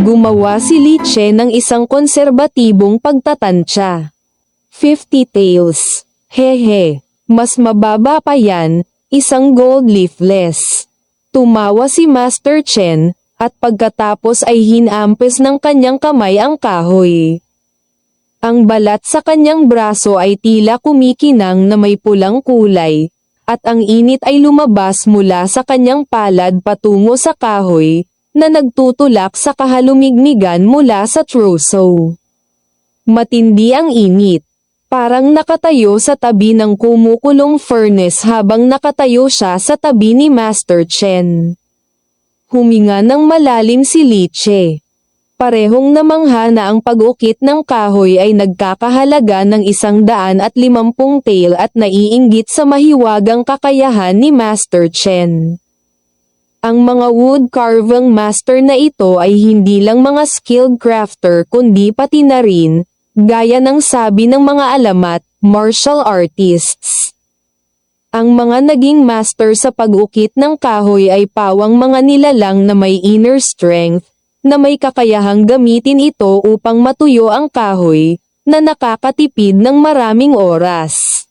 Gumawa si Liche ng isang konserbatibong pagtatansya. 50 tails. Hehe. Mas mababa pa yan, isang gold leafless. Tumawa si Master Chen, at pagkatapos ay hinampes ng kanyang kamay ang kahoy. Ang balat sa kanyang braso ay tila kumikinang na may pulang kulay, at ang init ay lumabas mula sa kanyang palad patungo sa kahoy, na nagtutulak sa kahalumigmigan mula sa troso. Matindi ang init. Parang nakatayo sa tabi ng kumukulong furnace habang nakatayo siya sa tabi ni Master Chen. Huminga ng malalim si Liche. Parehong namangha na ang pag-ukit ng kahoy ay nagkakahalaga ng isang daan at limampung tail at naiinggit sa mahiwagang kakayahan ni Master Chen. Ang mga wood carving master na ito ay hindi lang mga skilled crafter kundi pati na rin, gaya ng sabi ng mga alamat, martial artists. Ang mga naging master sa pag-ukit ng kahoy ay pawang mga nilalang na may inner strength, na may kakayahang gamitin ito upang matuyo ang kahoy, na nakakatipid ng maraming oras.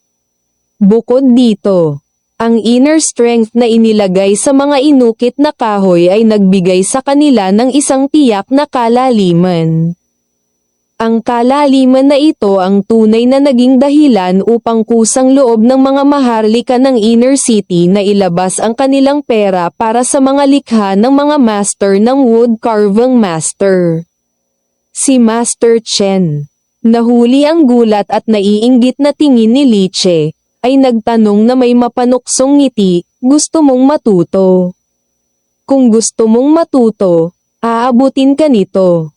Bukod dito, ang inner strength na inilagay sa mga inukit na kahoy ay nagbigay sa kanila ng isang tiyak na kalaliman. Ang kalaliman na ito ang tunay na naging dahilan upang kusang loob ng mga maharlika ng inner city na ilabas ang kanilang pera para sa mga likha ng mga master ng wood carving master. Si Master Chen. Nahuli ang gulat at naiinggit na tingin ni Liche, ay nagtanong na may mapanuksong ngiti, gusto mong matuto. Kung gusto mong matuto, aabutin ka nito.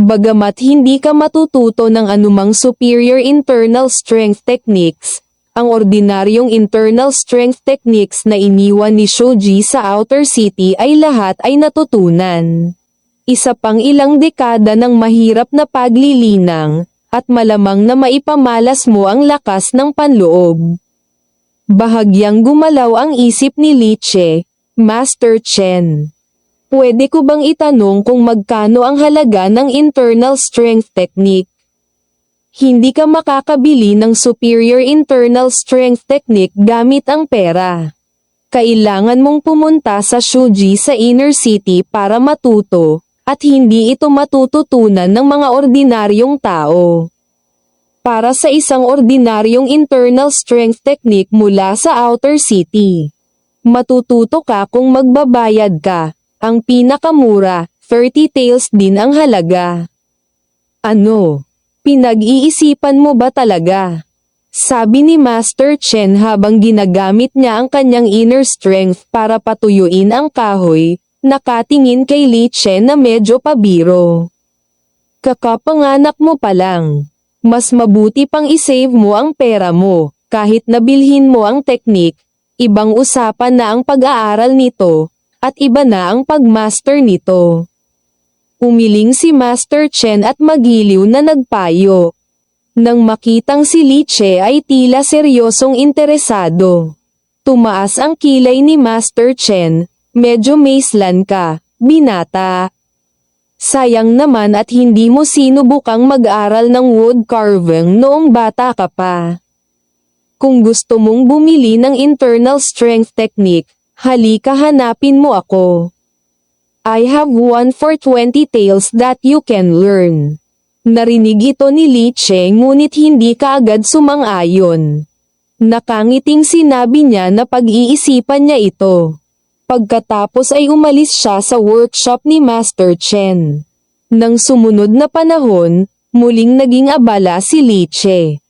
Bagamat hindi ka matututo ng anumang superior internal strength techniques, ang ordinaryong internal strength techniques na iniwan ni Shoji sa Outer City ay lahat ay natutunan. Isa pang ilang dekada ng mahirap na paglilinang, at malamang na maipamalas mo ang lakas ng panloob. Bahagyang gumalaw ang isip ni Liche, Master Chen. Pwede ko bang itanong kung magkano ang halaga ng internal strength technique? Hindi ka makakabili ng superior internal strength technique gamit ang pera. Kailangan mong pumunta sa Shuji sa inner city para matuto, at hindi ito matututunan ng mga ordinaryong tao. Para sa isang ordinaryong internal strength technique mula sa outer city. Matututo ka kung magbabayad ka, ang pinakamura, 30 tails din ang halaga. Ano? Pinag-iisipan mo ba talaga? Sabi ni Master Chen habang ginagamit niya ang kanyang inner strength para patuyuin ang kahoy, nakatingin kay Li Chen na medyo pabiro. Kakapanganak mo pa lang. Mas mabuti pang isave mo ang pera mo, kahit nabilhin mo ang teknik, ibang usapan na ang pag-aaral nito, at iba na ang pagmaster nito. Umiling si Master Chen at magiliw na nagpayo. Nang makitang si Li Che ay tila seryosong interesado. Tumaas ang kilay ni Master Chen, medyo maislan ka, binata. Sayang naman at hindi mo sinubukang mag-aral ng wood carving noong bata ka pa. Kung gusto mong bumili ng internal strength technique, halika hanapin mo ako. I have one for 20 tales that you can learn. Narinig ito ni Li Che ngunit hindi kaagad sumang-ayon. Nakangiting sinabi niya na pag-iisipan niya ito. Pagkatapos ay umalis siya sa workshop ni Master Chen. Nang sumunod na panahon, muling naging abala si Li Che.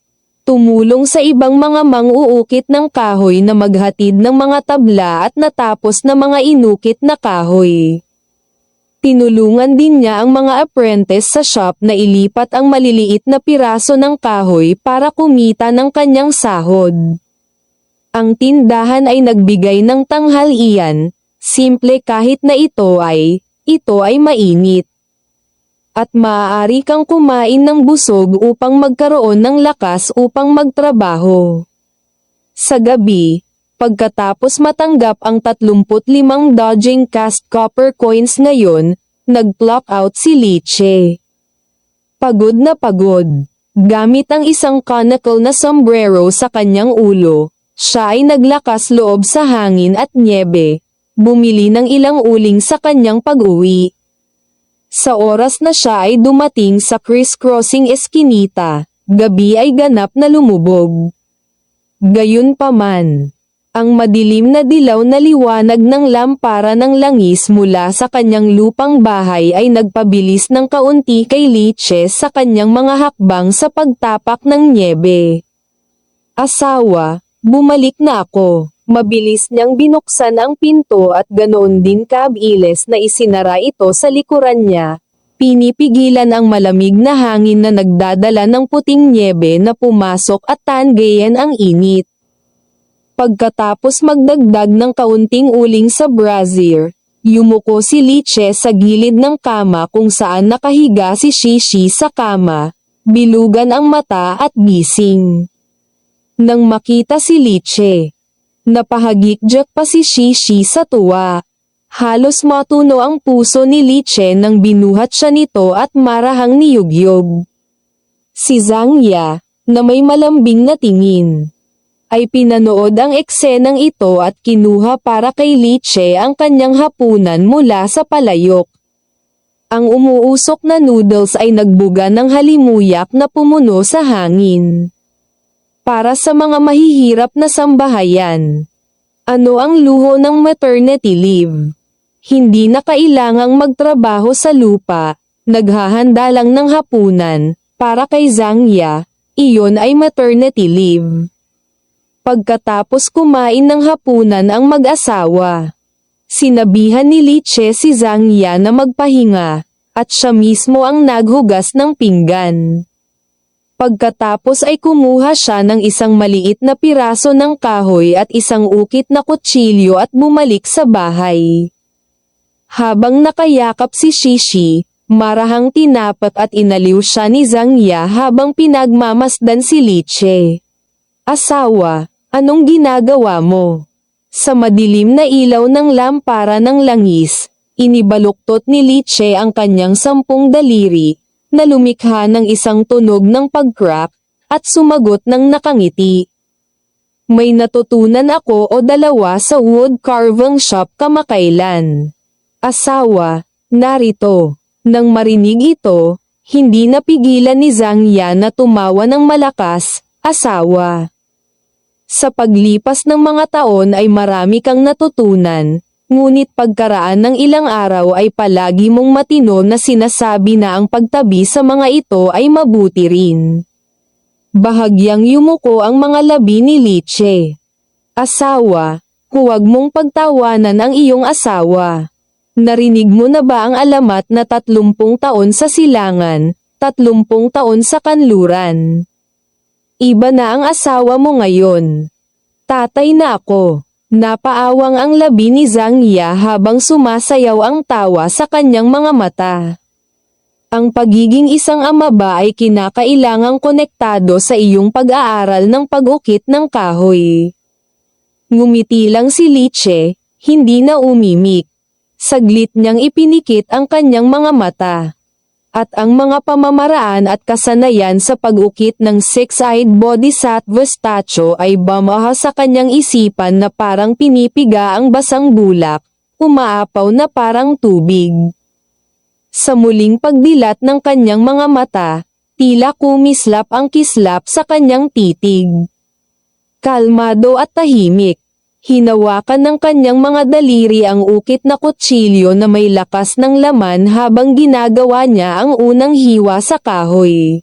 Tumulong sa ibang mga mang-uukit ng kahoy na maghatid ng mga tabla at natapos na mga inukit na kahoy. Tinulungan din niya ang mga apprentice sa shop na ilipat ang maliliit na piraso ng kahoy para kumita ng kanyang sahod. Ang tindahan ay nagbigay ng tanghalian, simple kahit na ito ay, ito ay mainit. At maaari kang kumain ng busog upang magkaroon ng lakas upang magtrabaho. Sa gabi, pagkatapos matanggap ang 35 dodging cast copper coins ngayon, nag-plop out si Liche. Pagod na pagod. Gamit ang isang conical na sombrero sa kanyang ulo, siya ay naglakas loob sa hangin at nyebe, bumili ng ilang uling sa kanyang pag-uwi. Sa oras na siya ay dumating sa crisscrossing eskinita, gabi ay ganap na lumubog. Gayunpaman, ang madilim na dilaw na liwanag ng lampara ng langis mula sa kanyang lupang bahay ay nagpabilis ng kaunti kay Liche sa kanyang mga hakbang sa pagtapak ng nyebe. Asawa, bumalik na ako. Mabilis niyang binuksan ang pinto at ganoon din kabilis na isinara ito sa likuran niya. Pinipigilan ang malamig na hangin na nagdadala ng puting nyebe na pumasok at tangayan ang init. Pagkatapos magdagdag ng kaunting uling sa brazier, yumuko si Liche sa gilid ng kama kung saan nakahiga si Shishi sa kama, bilugan ang mata at gising. Nang makita si Liche, napahagikjak pa si Shishi sa tuwa. Halos matuno ang puso ni Liche nang binuhat siya nito at marahang niyugyog. Si Zhang Ya, na may malambing na tingin, ay pinanood ang eksenang ito at kinuha para kay Liche ang kanyang hapunan mula sa palayok. Ang umuusok na noodles ay nagbuga ng halimuyak na pumuno sa hangin. Para sa mga mahihirap na sambahayan. Ano ang luho ng maternity leave? Hindi na kailangang magtrabaho sa lupa, naghahanda lang ng hapunan, para kay Zhang Ya, iyon ay maternity leave. Pagkatapos kumain ng hapunan ang mag-asawa, sinabihan ni Liche si Zhang Ya na magpahinga, at siya mismo ang naghugas ng pinggan. Pagkatapos ay kumuha siya ng isang maliit na piraso ng kahoy at isang ukit na kutsilyo at bumalik sa bahay. Habang nakayakap si Shishi, marahang tinapat at inaliw siya ni Zhang Ya habang pinagmamasdan si Liche. Asawa, anong ginagawa mo? Sa madilim na ilaw ng lampara ng langis, inibaluktot ni Liche ang kanyang sampung daliri, na lumikha ng isang tunog ng pag-crack, at sumagot ng nakangiti. May natutunan ako o dalawa sa wood carving shop kamakailan. Asawa, narito. Nang marinig ito, hindi napigilan ni Zhang Ya na tumawa ng malakas, asawa. Sa paglipas ng mga taon ay marami kang natutunan, ngunit pagkaraan ng ilang araw ay palagi mong matino na sinasabi na ang pagtabi sa mga ito ay mabuti rin. Bahagyang yumuko ang mga labi ni Liche. Asawa, huwag mong pagtawanan ang iyong asawa. Narinig mo na ba ang alamat na tatlumpung taon sa silangan, tatlumpung taon sa kanluran? Iba na ang asawa mo ngayon. Tatay na ako. Napaawang ang labi ni Zhang Ya habang sumasayaw ang tawa sa kanyang mga mata. Ang pagiging isang ama ba ay kinakailangang konektado sa iyong pag-aaral ng pag-ukit ng kahoy. Ngumiti lang si Liche, hindi na umimik. Saglit niyang ipinikit ang kanyang mga mata at ang mga pamamaraan at kasanayan sa pag-ukit ng six-eyed bodhisattva statue ay bamaha sa kanyang isipan na parang pinipiga ang basang bulak, umaapaw na parang tubig. Sa muling pagdilat ng kanyang mga mata, tila kumislap ang kislap sa kanyang titig. Kalmado at tahimik, Hinawakan ng kanyang mga daliri ang ukit na kutsilyo na may lakas ng laman habang ginagawa niya ang unang hiwa sa kahoy.